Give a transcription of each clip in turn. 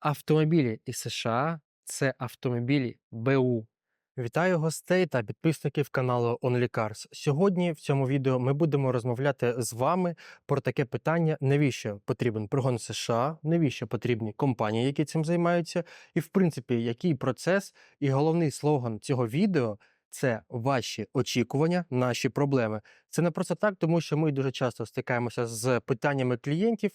Автомобілі із США це автомобілі БУ. Вітаю гостей та підписників каналу Only Cars. Сьогодні в цьому відео ми будемо розмовляти з вами про таке питання: навіщо потрібен пригон США, навіщо потрібні компанії, які цим займаються, і в принципі, який процес і головний слоган цього відео. Це ваші очікування, наші проблеми. Це не просто так, тому що ми дуже часто стикаємося з питаннями клієнтів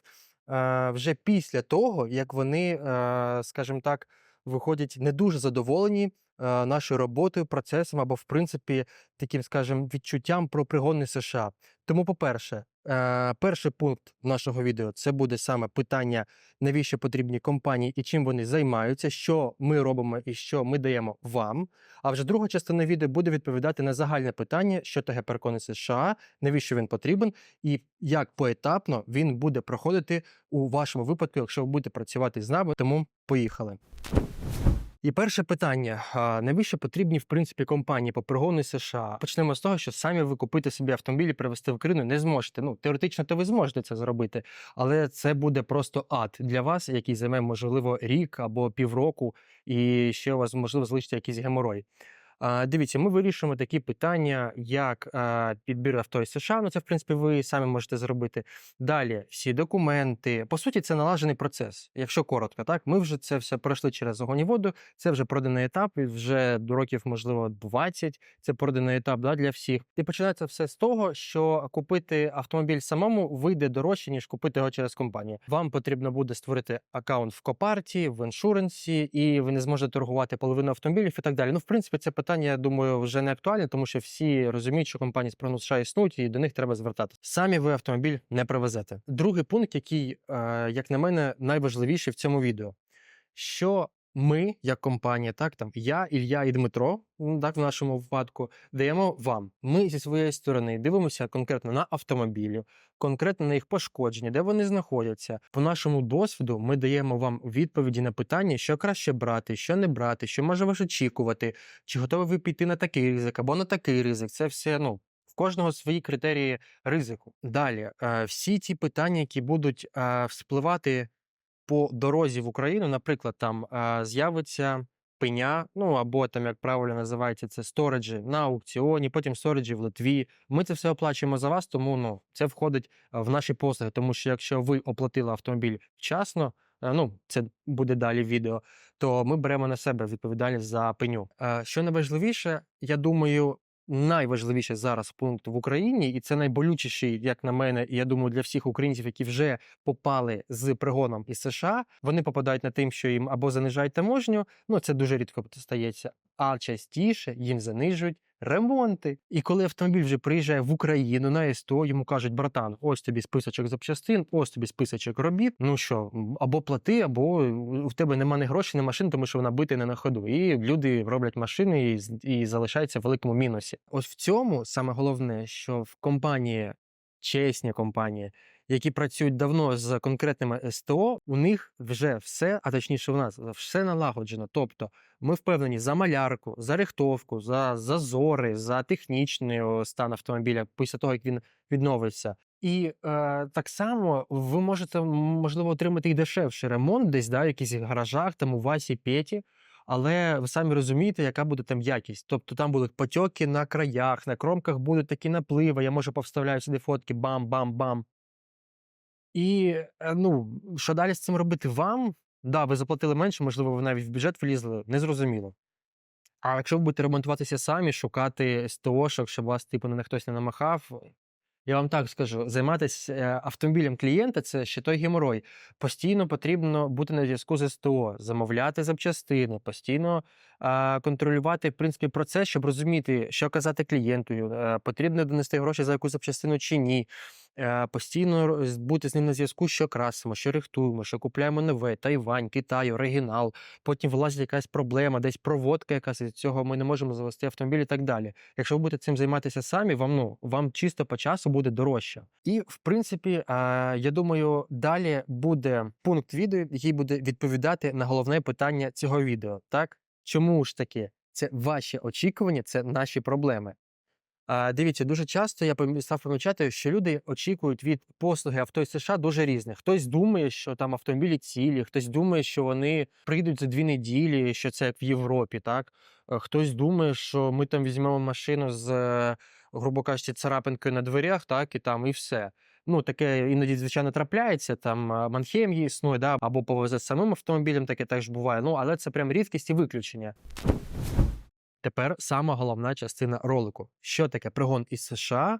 вже після того, як вони, е, скажімо так, виходять не дуже задоволені е, нашою роботою, процесом або, в принципі, таким, скажімо, відчуттям про пригони США. Тому, по-перше, е, перший пункт нашого відео це буде саме питання, навіщо потрібні компанії і чим вони займаються, що ми робимо і що ми даємо вам. А вже друга частина відео буде відповідати на загальне питання, що таке перекони США, навіщо він потрібен, і як поетапно він буде проходити у вашому випадку, якщо ви будете працювати з нами. Тому поїхали. І перше питання: навіщо потрібні в принципі компанії по пригону США? Почнемо з того, що самі ви купити собі автомобіль і привезти в Україну не зможете. Ну теоретично, то ви зможете це зробити, але це буде просто ад для вас, який займе можливо рік або півроку, і ще у вас можливо залишиться якийсь геморой. Дивіться, ми вирішуємо такі питання, як підбір авто із США. Ну це в принципі ви самі можете зробити. Далі всі документи. По суті, це налажений процес. Якщо коротко, так ми вже це все пройшли через огонь і воду. Це вже проданий етап, і вже до років, можливо, 20. Це проданий етап да, для всіх. І починається все з того, що купити автомобіль самому вийде дорожче, ніж купити його через компанію. Вам потрібно буде створити аккаунт в Копарті, в іншуренсі, і ви не зможете торгувати половину автомобілів і так далі. Ну, в принципі, це питання, я думаю, вже не актуальне, тому що всі розуміють, що компанії з прогноз США існують, і до них треба звертатися. Самі ви автомобіль не привезете. Другий пункт, який, е, як на мене, найважливіший в цьому відео, що ми, як компанія, так там я, Ілля і Дмитро, так в нашому випадку, даємо вам. Ми зі своєї сторони дивимося конкретно на автомобілі, конкретно на їх пошкодження, де вони знаходяться. По нашому досвіду ми даємо вам відповіді на питання, що краще брати, що не брати, що може вас очікувати, чи готові ви піти на такий ризик або на такий ризик. Це все ну. В кожного свої критерії ризику. Далі, е, всі ті питання, які будуть е, вспливати по дорозі в Україну, наприклад, там з'явиться пеня, ну або там, як правильно називається, це сториджі на аукціоні, потім сториджі в Литві. Ми це все оплачуємо за вас, тому ну це входить в наші послуги. Тому що якщо ви оплатили автомобіль вчасно, ну це буде далі відео, то ми беремо на себе відповідальність за пеню. Що найважливіше, я думаю. Найважливіший зараз пункт в Україні, і це найболючіший, як на мене, і я думаю, для всіх українців, які вже попали з пригоном із США, вони попадають на тим, що їм або занижають таможню, ну це дуже рідко стається, а частіше їм занижують ремонти. І коли автомобіль вже приїжджає в Україну на СТО, йому кажуть, братан, ось тобі списочок запчастин, ось тобі списочок робіт. Ну що, або плати, або в тебе нема ні грошей, ні машин, тому що вона бита не на ходу. І люди роблять машини і, і залишаються в великому мінусі. Ось в цьому саме головне, що в компанії, чесні компанії, які працюють давно з конкретними СТО, у них вже все, а точніше, у нас все налагоджено. Тобто ми впевнені за малярку, за рихтовку, за зазори, за технічний стан автомобіля після того, як він відновиться. І е, так само ви можете можливо отримати і дешевший ремонт, десь да, в якихось гаражах, там у Васі Петі. Але ви самі розумієте, яка буде там якість. Тобто там будуть потьоки на краях, на кромках будуть такі напливи. Я може повставляю сюди фотки, бам-бам-бам. І е, ну, що далі з цим робити вам? Да, ви заплатили менше, можливо, ви навіть в бюджет влізли, незрозуміло. А якщо ви будете ремонтуватися самі, шукати СТОшок, щоб вас типу не хтось не намахав. Я вам так скажу: займатися е, автомобілем клієнта це ще той геморой. Постійно потрібно бути на зв'язку з СТО, замовляти запчастини, постійно а, контролювати в принципі процес, щоб розуміти, що казати клієнту, е, потрібно донести гроші за якусь запчастину чи ні. Е, Постійно бути з ним на зв'язку, що красимо, що рихтуємо, що купляємо нове, Тайвань, Китай, оригінал. Потім вилазить якась проблема, десь проводка якась із цього ми не можемо завести автомобіль і так далі. Якщо ви будете цим займатися самі, вам ну вам чисто по часу буде дорожче. І в принципі, е, я думаю, далі буде пункт відео, який буде відповідати на головне питання цього відео. Так чому ж таки? Це ваші очікування, це наші проблеми. Дивіться, дуже часто я став помічати, що люди очікують від послуги авто із США дуже різних. Хтось думає, що там автомобілі цілі, хтось думає, що вони прийдуть за дві неділі, що це як в Європі, так? Е, Хтось думає, що ми там візьмемо машину з, е, грубо кажучи, царапинкою на дверях, так, і там, і все. Ну, таке іноді, звичайно, трапляється. Там е, Манхейм є існує, да, або повезе з самим автомобілем, таке теж буває. Ну, але це прям рідкість і виключення. Тепер сама головна частина ролику. Що таке пригон із США?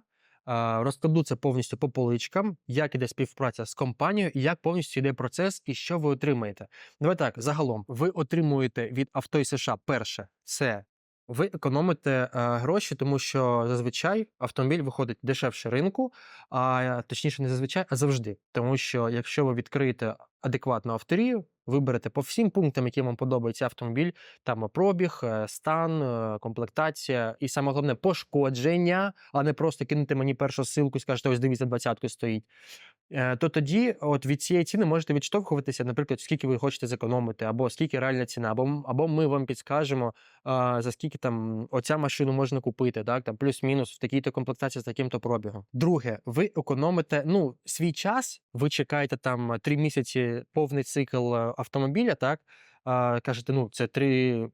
Розкладу це повністю по поличкам, як іде співпраця з компанією, і як повністю йде процес, і що ви отримаєте. Давай так, загалом, ви отримуєте від авто із США перше, це ви економите е, гроші, тому що зазвичай автомобіль виходить дешевше ринку, а точніше, не зазвичай, а завжди. Тому що якщо ви відкриєте адекватну авторію, виберете по всім пунктам, які вам подобається автомобіль, там пробіг, е, стан, е, комплектація і саме головне пошкодження, а не просто кинути мені першу ссылку і скажете, ось дивіться, двадцятку стоїть. Е, То тоді, от від цієї ціни можете відштовхуватися, наприклад, скільки ви хочете зекономити, або скільки реальна ціна, або, або ми вам підскажемо, за скільки там оця машину можна купити, так, там плюс-мінус в такій-то комплектації з таким-то пробігом. Друге, ви економите ну, свій час, ви чекаєте там три місяці повний цикл е, автомобіля, так? Кажете, ну, це три.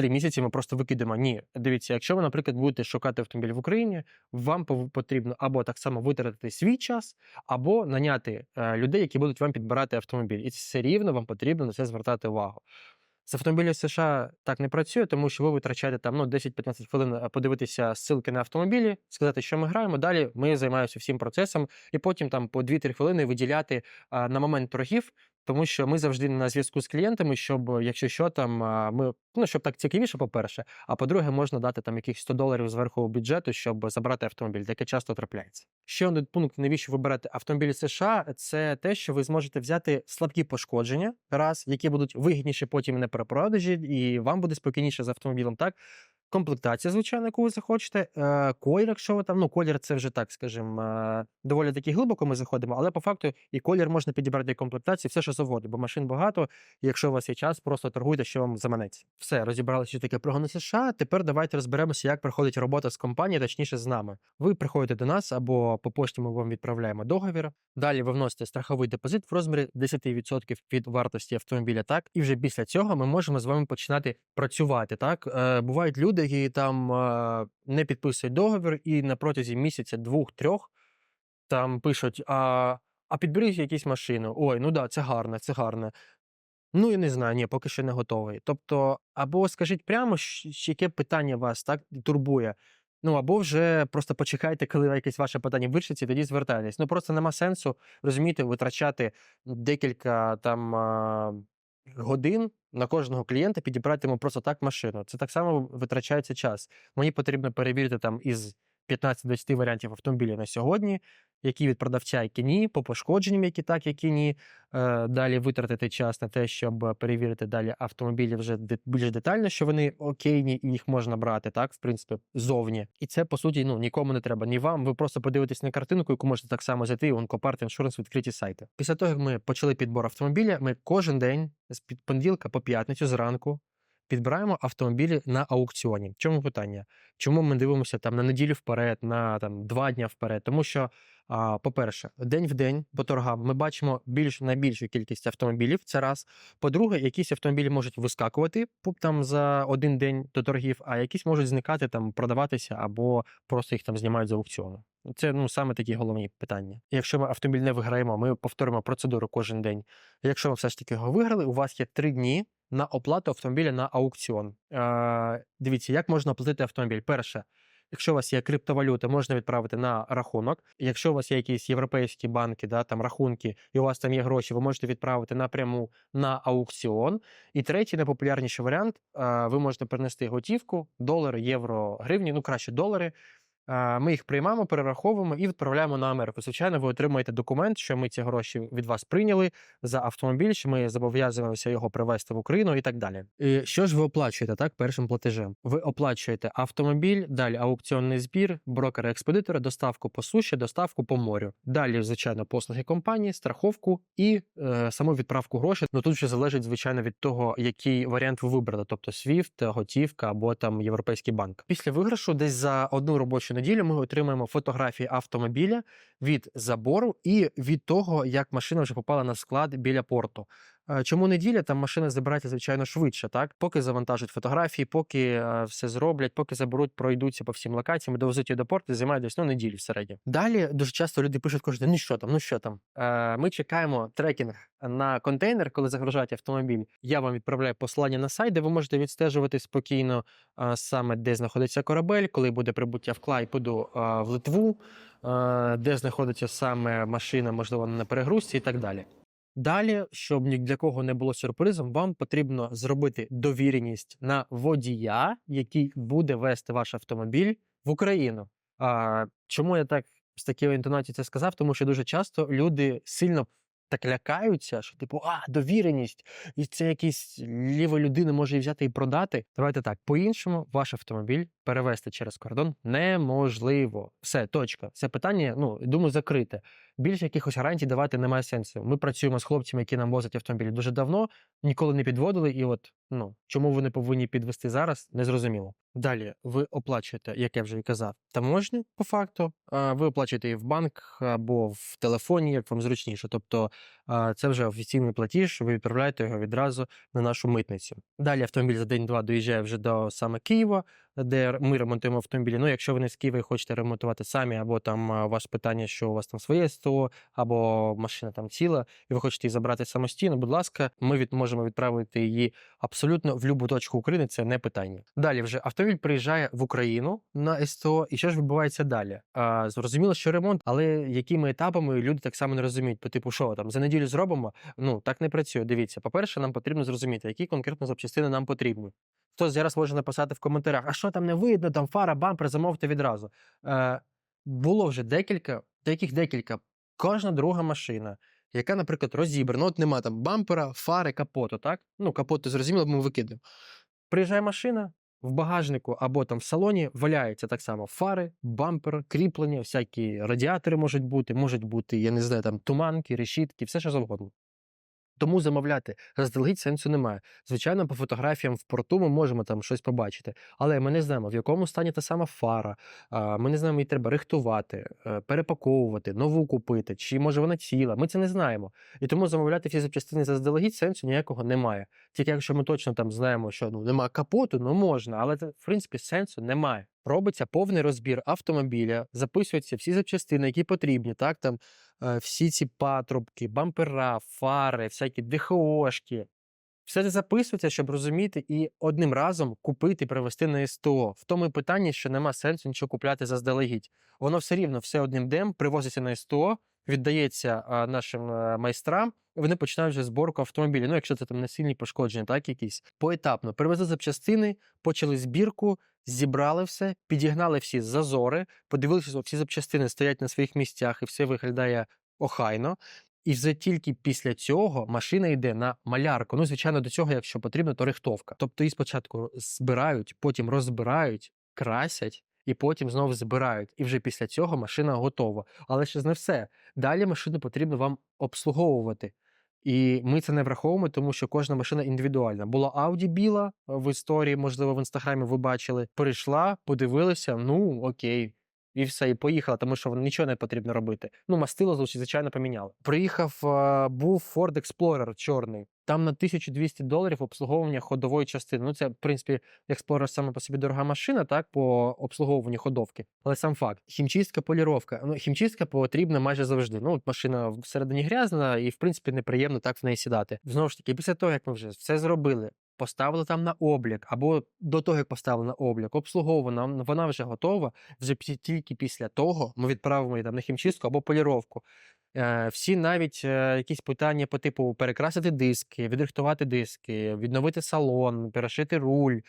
Три місяці ми просто викидаємо. Ні, дивіться, якщо ви, наприклад, будете шукати автомобіль в Україні, вам потрібно або так само витратити свій час, або наняти е, людей, які будуть вам підбирати автомобіль. І все рівно вам потрібно на це звертати увагу. З автомобілів США так не працює, тому що ви витрачаєте там ну, 10-15 хвилин е, подивитися ссылки на автомобілі, сказати, що ми граємо. Далі ми займаємося всім процесом, і потім там по 2-3 хвилини виділяти а, на момент торгів, тому що ми завжди на зв'язку з клієнтами, щоб, е, якщо що, там ми ну щоб так цікавіше, по-перше. А по-друге, можна дати там якихось 100 доларів зверху бюджету, щоб забрати автомобіль. Таке часто трапляється. Ще один пункт, навіщо вибирати автомобіль США, це те, що ви зможете взяти слабкі пошкодження, раз, які будуть вигідніші потім на перепродажі, і вам буде спокійніше з автомобілем. Так, комплектація, звичайно, яку ви захочете. Е, колір, якщо ви там, ну колір, це вже так, скажімо, е, доволі таки глибоко ми заходимо, але по факту і колір можна підібрати і комплектацію, все, що завгодно, бо машин багато. І якщо у вас є час, просто торгуйте, що вам заманеться. Все, розібралися, що таке прогони США. Тепер давайте розберемося, як проходить робота з компанією, точніше з нами. Ви приходите до нас або по пошті ми вам відправляємо договір. Далі ви вносите страховий депозит в розмірі 10% від вартості автомобіля. Так, і вже після цього ми можемо з вами починати працювати. Так, е, бувають люди, які там е, не підписують договір, і на протязі місяця, двох-трьох там пишуть: а, а підберіть якісь машину. Ой, ну да, це гарне, це гарне. Ну, я не знаю, ні, поки що не готовий. Тобто, або скажіть прямо, яке питання вас так турбує. Ну, або вже просто почекайте, коли якесь ваше питання вирішиться, і тоді звертайтесь. Ну просто нема сенсу, розумієте, витрачати декілька там годин на кожного клієнта, підібрати йому просто так машину. Це так само витрачається час. Мені потрібно перевірити там із 15-20 варіантів автомобіля на сьогодні, які від продавця, які ні, по пошкодженням, які так, які ні. Е, Далі витратити час на те, щоб перевірити далі автомобілі вже більш детально, що вони окейні і їх можна брати, так, в принципі, зовні. І це, по суті, ну, нікому не треба, ні вам. Ви просто подивитесь на картинку, яку можете так само зайти, он Copart Insurance відкриті сайти. Після того, як ми почали підбор автомобіля, ми кожен день з понеділка по п'ятницю зранку підбираємо автомобілі на аукціоні. В чому питання? Чому ми дивимося там на неділю вперед, на там два дня вперед? Тому що, по-перше, день в день по торгам ми бачимо більш найбільшу кількість автомобілів. Це раз. По-друге, якісь автомобілі можуть вискакувати там за один день до торгів, а якісь можуть зникати там, продаватися або просто їх там знімають з аукціону. Це ну саме такі головні питання. Якщо ми автомобіль не виграємо, ми повторимо процедуру кожен день. Якщо ми все ж таки його виграли, у вас є три дні на оплату автомобіля на аукціон. Е, дивіться, як можна оплатити автомобіль. Перше, якщо у вас є криптовалюта, можна відправити на рахунок. Якщо у вас є якісь європейські банки, да, там рахунки, і у вас там є гроші, ви можете відправити напряму на аукціон. І третій, найпопулярніший варіант: е, ви можете принести готівку, долари, євро, гривні, ну краще долари. Е, Ми їх приймаємо, перераховуємо і відправляємо на Америку. Звичайно, ви отримаєте документ, що ми ці гроші від вас прийняли за автомобіль, що ми зобов'язуємося його привезти в Україну і так далі. І що ж ви оплачуєте так першим платежем? Ви оплачуєте автомобіль, далі аукціонний збір, брокера-експедитора, доставку по суші, доставку по морю. Далі, звичайно, послуги компанії, страховку і е, саму відправку грошей. Ну тут вже залежить, звичайно, від того, який варіант ви вибрали, тобто SWIFT, готівка або там європейський банк. Після виграшу, десь за одну робочу щонеділі ми отримаємо фотографії автомобіля від забору і від того, як машина вже попала на склад біля порту. Е, Чому неділя? Там машина забирається, звичайно, швидше, так? Поки завантажать фотографії, поки е, все зроблять, поки заберуть, пройдуться по всім локаціям, довезуть її до порту, займає десь ну, неділю в середньому. Далі дуже часто люди пишуть кожен день, ну що там, ну що там. Е, Ми чекаємо трекінг на контейнер, коли загружають автомобіль. Я вам відправляю посилання на сайт, де ви можете відстежувати спокійно саме, де знаходиться корабель, коли буде прибуття в Клайпеду в Литву, де знаходиться саме машина, можливо, на перегрузці і так далі. Далі, щоб ні для кого не було сюрпризом, вам потрібно зробити довіреність на водія, який буде вести ваш автомобіль в Україну. А, чому я так з такою інтонацією це сказав? Тому що дуже часто люди сильно так лякаються, що типу, а, довіреність, і це якийсь ліва людина може її взяти і продати. Давайте так, по-іншому, ваш автомобіль перевести через кордон неможливо. Все, точка. Це питання, ну, думаю, закрите. Більше якихось гарантій давати немає сенсу. Ми працюємо з хлопцями, які нам возять автомобілі дуже давно, ніколи не підводили, і от ну чому вони повинні підвести зараз, незрозуміло. Далі ви оплачуєте, як я вже і казав, таможню по факту. Ви оплачуєте її в банк або в телефоні, як вам зручніше. Тобто це вже офіційний платіж, ви відправляєте його відразу на нашу митницю. Далі автомобіль за день-два доїжджає вже до саме Києва, де ми ремонтуємо автомобілі. Ну, якщо ви не з Києва хочете ремонтувати самі, або там вас питання, що у вас там своє СТО, або машина там ціла, і ви хочете її забрати самостійно, будь ласка, ми від, можемо відправити її абсолютно в будь-яку точку України, це не питання. Далі вже автомобіль приїжджає в Україну на СТО, і що ж відбувається далі? А, зрозуміло, що ремонт, але якими етапами люди так само не розуміють. По типу, що там за неділю зробимо? Ну так не працює. Дивіться, по-перше, нам потрібно зрозуміти, які конкретно запчастини нам потрібні. Хтось зараз може написати в коментарях, а що там не видно, там фара, бампер, замовте відразу. Е, було вже декілька, деяких декілька. Кожна друга машина, яка, наприклад, розібрана, от нема там бампера, фари, капоту, так? Ну, капот, ти зрозуміло, ми викидаємо. Приїжджає машина, в багажнику або там в салоні валяються так само фари, бампер, кріплення, всякі радіатори можуть бути, можуть бути, я не знаю, там туманки, решітки, все що завгодно. Тому замовляти заздалегідь сенсу немає. Звичайно, по фотографіям в порту ми можемо там щось побачити, але ми не знаємо, в якому стані та сама фара. Ми не знаємо, її треба рихтувати, е, перепаковувати, нову купити, чи може вона ціла. Ми це не знаємо. І тому замовляти всі запчастини заздалегідь сенсу ніякого немає. Тільки якщо ми точно там знаємо, що ну немає капоту, ну можна, але в принципі сенсу немає. Робиться повний розбір автомобіля, записуються всі запчастини, які потрібні. Так там е, всі ці патрубки, бампера, фари, всякі ДХОшки. Все це записується, щоб розуміти і одним разом купити привезти на СТО. В тому питанні, що нема сенсу нічого купляти заздалегідь. Воно все рівно все одним днем привозиться на СТО, віддається нашим е, майстрам, вони починають вже зборку автомобіля. Ну, якщо це там не сильні пошкодження, так якісь поетапно привезли запчастини, почали збірку, зібрали все, підігнали всі зазори, подивилися, що всі запчастини стоять на своїх місцях і все виглядає охайно. І вже тільки після цього машина йде на малярку. Ну, звичайно, до цього, якщо потрібно, то рихтовка. Тобто її спочатку збирають, потім розбирають, красять. І потім знову збирають. І вже після цього машина готова. Але ще не все. Далі машину потрібно вам обслуговувати. І ми це не враховуємо, тому що кожна машина індивідуальна. Була Audi біла в історії, можливо, в інстаграмі ви бачили. Прийшла, подивилися, ну окей. І все, і поїхала, тому що нічого не потрібно робити. Ну, мастило, звичайно, поміняли. Приїхав, був Ford Explorer чорний. Там на 1200 доларів обслуговування ходової частини. Ну, це, в принципі, Explorer саме по собі дорога машина, так, по обслуговуванню ходовки. Але сам факт: хімчистка, поліровка. Ну, хімчистка потрібна майже завжди. Ну, машина всередині грязна, і, в принципі, неприємно так в неї сідати. Знову ж таки, після того, як ми вже все зробили, поставили там на облік, або до того, як поставили на облік, обслуговувана, вона вже готова. Вже тільки після того ми відправимо її там на хімчистку або поліровку. Е, Всі навіть е, якісь питання по типу перекрасити диски, відрихтувати диски, відновити салон, перешити руль.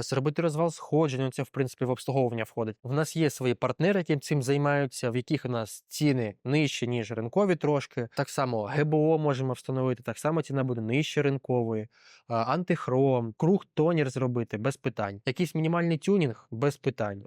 Зробити розвал сходження, це в принципі в обслуговування входить. В нас є свої партнери, які цим займаються, в яких у нас ціни нижчі, ніж ринкові трошки. Так само ГБО можемо встановити, так само ціна буде нижче ринкової, антихром, круг тонір зробити без питань. Якийсь мінімальний тюнінг без питань.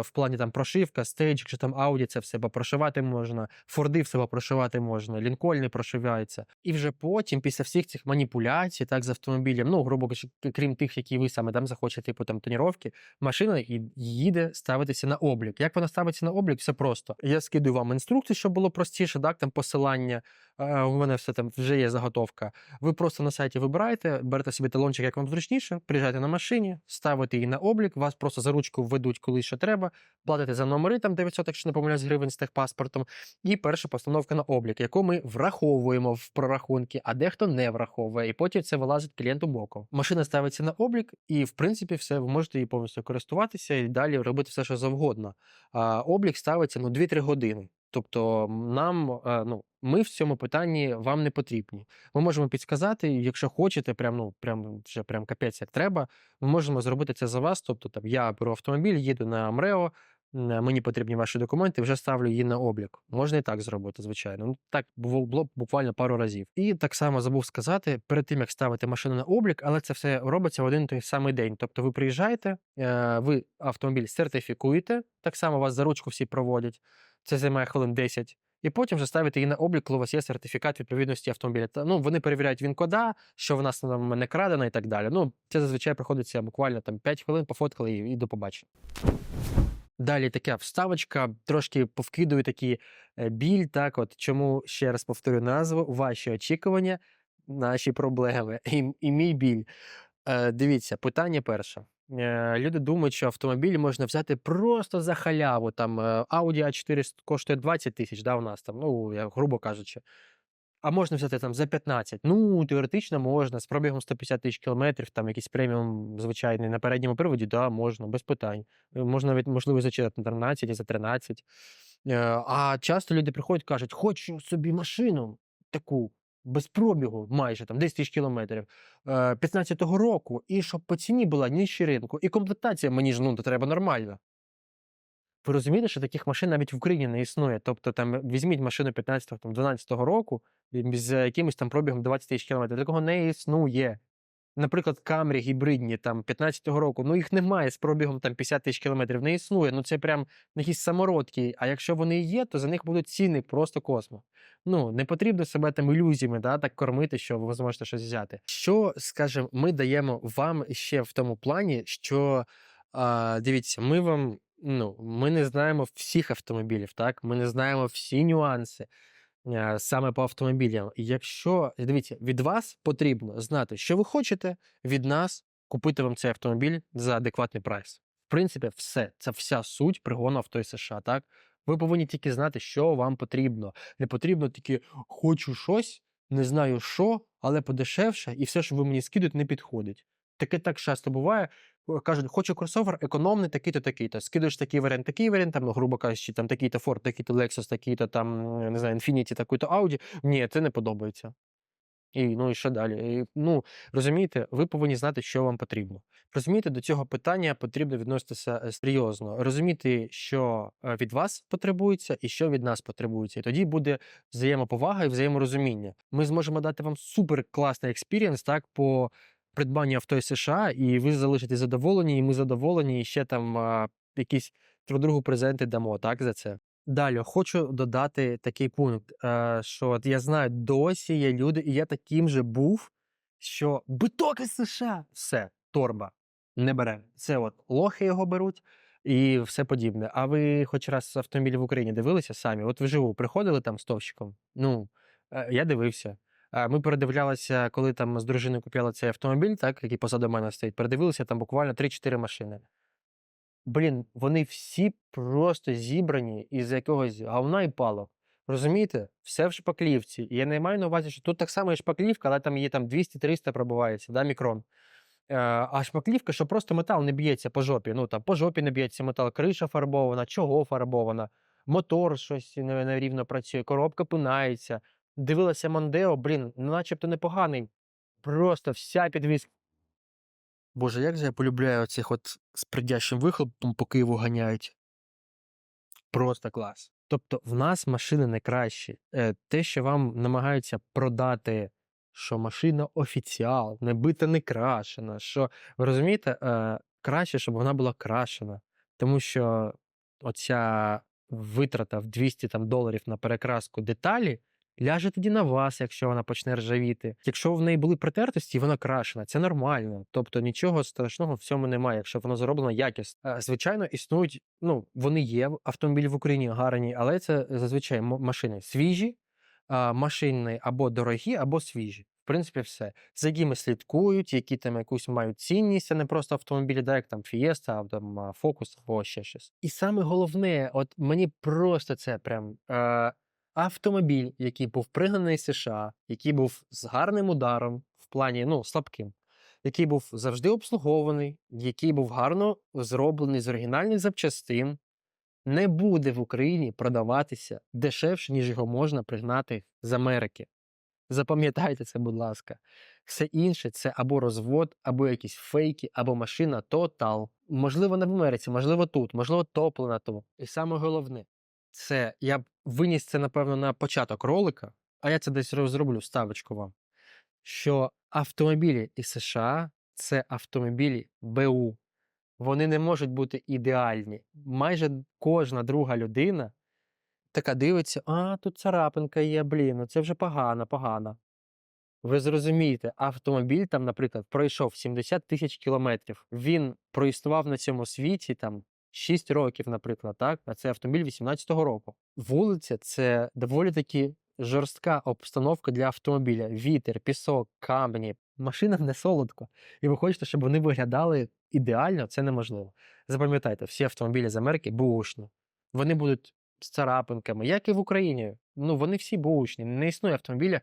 В плані там прошивка, стейдж, якщо там ауді, це все прошивати можна, форди в себе прошивати можна, лінкольни прошиваються. І вже потім, після всіх цих маніпуляцій, так з автомобілем, ну грубо кажучи, крім тих, які ви саме там захоче типу там тоніровки, машина і їде ставитися на облік. Як вона ставиться на облік? Все просто. Я скидую вам інструкцію, щоб було простіше, так там посилання. У мене все там вже є заготовка. Ви просто на сайті вибираєте, берете собі талончик, як вам зручніше, приїжджаєте на машині, ставите її на облік, вас просто за ручку введуть, коли що треба, платите за номери там 900, якщо не помиляюсь, гривень з техпаспортом. І перша постановка на облік, яку ми враховуємо в прорахунки, а дехто не враховує. І потім це вилазить клієнту боком. Машина ставиться на облік, і в принципі все, ви можете її повністю користуватися і далі робити все, що завгодно. А облік ставиться ну 2-3 години. Тобто нам е, ну ми в цьому питанні вам не потрібні. Ми можемо підсказати, якщо хочете, прям ну прям вже прям капець як треба. Ми можемо зробити це за вас. Тобто, там я беру автомобіль, їду на Амрео, мені потрібні ваші документи, вже ставлю її на облік. Можна і так зробити, звичайно. Ну так було буквально пару разів. І так само забув сказати, перед тим як ставити машину на облік, але це все робиться в один той самий день. Тобто, ви приїжджаєте, е, ви автомобіль сертифікуєте, так само вас за ручку всі проводять. Це займає хвилин 10. І потім вже ставити її на облік, коли у вас є сертифікат відповідності автомобіля. Та, ну, вони перевіряють він кода, що в нас там не крадено і так далі. Ну, це зазвичай приходиться буквально там 5 хвилин, пофоткали і, і до побачення. Далі така вставочка, трошки повкидую такий е, біль. Так, от чому ще раз повторю назву, ваші очікування, наші проблеми і, і мій біль. Е, дивіться, питання перше. Е, люди думають, що автомобіль можна взяти просто за халяву. Там е, Audi A4 коштує 20 тисяч, да, у нас там, ну, я, грубо кажучи. А можна взяти там за 15. Ну, теоретично можна, з пробігом 150 тисяч кілометрів, там якийсь преміум звичайний на передньому приводі, да, можна, без питань. Е, Можна навіть можливо на 13 і за 13. Е, А часто люди приходять і кажуть, хочу собі машину таку. Без пробігу, майже там 10 тисяч кілометрів, е, 15-го року, і щоб по ціні була нижче ринку, і комплектація мені ж ну, то треба нормальна. Ви розумієте, що таких машин навіть в Україні не існує. Тобто, там візьміть машину 15-го, там, 12-го року з якимось там пробігом 20 тисяч кілометрів. Такого не існує. Наприклад, Камрі гібридні там 15-го року, ну їх немає з пробігом там 50 тисяч кілометрів, не існує. Ну це прям якісь самородки. А якщо вони є, то за них будуть ціни просто космос. Ну не потрібно себе там ілюзіями, да, так кормити, що ви зможете щось взяти. Що, скажімо, ми даємо вам ще в тому плані, що а, дивіться, ми вам. Ну, ми не знаємо всіх автомобілів, так? Ми не знаємо всі нюанси саме по автомобілям. Якщо дивіться, від вас потрібно знати, що ви хочете, від нас купити вам цей автомобіль за адекватний прайс. В принципі, все. Це вся суть пригону авто США, так? Ви повинні тільки знати, що вам потрібно. Не потрібно тільки хочу щось, не знаю що, але подешевше, і все, що ви мені скидуєте, не підходить. Таке так часто буває. Кажуть, хочу кросовер економний, такий-то, такий-то. Скидуєш такий варіант, такий варіант, там, ну, грубо кажучи, там такий-то Ford, такий-то Lexus, такий-то там, не знаю, Infiniti, такий-то Audi. Ні, це не подобається. І, ну, і що далі? І, ну, розумієте, ви повинні знати, що вам потрібно. Розумієте, до цього питання потрібно відноситися е, серйозно. Розуміти, що е, від вас потребується і що від нас потребується. І тоді буде взаємоповага і взаєморозуміння. Ми зможемо дати вам супер класний експірієнс так, по придбанню авто із США, і ви залишитесь задоволені, і ми задоволені, і ще там а, якісь друг другу презенти дамо так, за це. Далі хочу додати такий пункт, е, що от я знаю, досі є люди, і я таким же був, що биток із США, все, торба, не бере. Це от лохи його беруть і все подібне. А ви хоч раз автомобіль в Україні дивилися самі? От вживу приходили там з товщиком? Ну, е, я дивився. Ми передивлялися, коли там з дружиною купляли цей автомобіль, так, який позаду мене стоїть, передивилися там буквально 3-4 машини. Блін, вони всі просто зібрані із якогось говна і палок. Розумієте? Все в шпаклівці. І я не маю на увазі, що тут так само є шпаклівка, але там є там 200-300 пробивається, да, мікрон. Е, а шпаклівка, що просто метал не б'ється по жопі. Ну там по жопі не б'ється метал, криша фарбована, чого фарбована, мотор щось не- нерівно працює, коробка пинається. Дивилася Мондео, блін, ну начебто непоганий. Просто вся підвізка. Боже, як же я полюбляю цих от з придящим вихлопом по Києву ганяють. Просто клас. Тобто, в нас машини не кращі. Е, Те, що вам намагаються продати, що машина офіціал, не бита, не крашена. Що ви розумієте, е, краще, щоб вона була крашена. Тому що оця витрата в 200 там, доларів на перекраску деталі ляже тоді на вас, якщо вона почне ржавіти. Якщо в неї були притертості, вона крашена, це нормально. Тобто нічого страшного в цьому немає, якщо воно зроблено якісно. Е, Звичайно, існують, ну вони є автомобілі в Україні гарні, але це зазвичай машини свіжі, машини або дорогі, або свіжі. В принципі, все. За якими слідкують, які там якусь мають цінність, а не просто автомобілі, да, як там Фієста, або там Фокус або ще щось. І саме головне, от мені просто це прям е, автомобіль, який був пригнаний з США, який був з гарним ударом, в плані ну, слабким, який був завжди обслугований, який був гарно зроблений з оригінальних запчастин, не буде в Україні продаватися дешевше, ніж його можна пригнати з Америки. Запам'ятайте це, будь ласка. Все інше це або розвод, або якісь фейки, або машина Total. Можливо, не в Америці, можливо, тут, можливо, топлена то. І саме головне, це я б виніс це, напевно, на початок ролика, а я це десь роз- зроблю ставочку вам. Що автомобілі із США це автомобілі БУ. Вони не можуть бути ідеальні. Майже кожна друга людина така дивиться: а, тут царапинка є, блін, ну це вже погано, погано. Ви зрозумієте, автомобіль там, наприклад, пройшов 70 тисяч кілометрів. Він проіснував на цьому світі там 6 років, наприклад, так? А це автомобіль 18-го року. Вулиця це доволі таки жорстка обстановка для автомобіля. Вітер, пісок, камені. Машина не солодко. І ви хочете, щоб вони виглядали ідеально, це неможливо. Запам'ятайте, всі автомобілі з Америки бушні. Вони будуть з царапинками, як і в Україні. Ну, вони всі бушні. Не існує автомобіля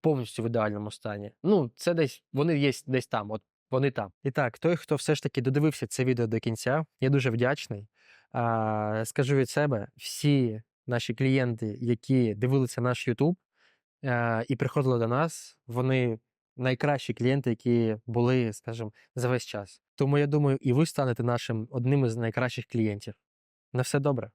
повністю в ідеальному стані. Ну, це десь вони є десь там, от вони там. І так, той, хто все ж таки додивився це відео до кінця, я дуже вдячний. А, скажу від себе, всі наші клієнти, які дивилися наш YouTube а, і приходили до нас, вони найкращі клієнти, які були, скажімо, за весь час. Тому я думаю, і ви станете нашим одним із найкращих клієнтів. На все добре.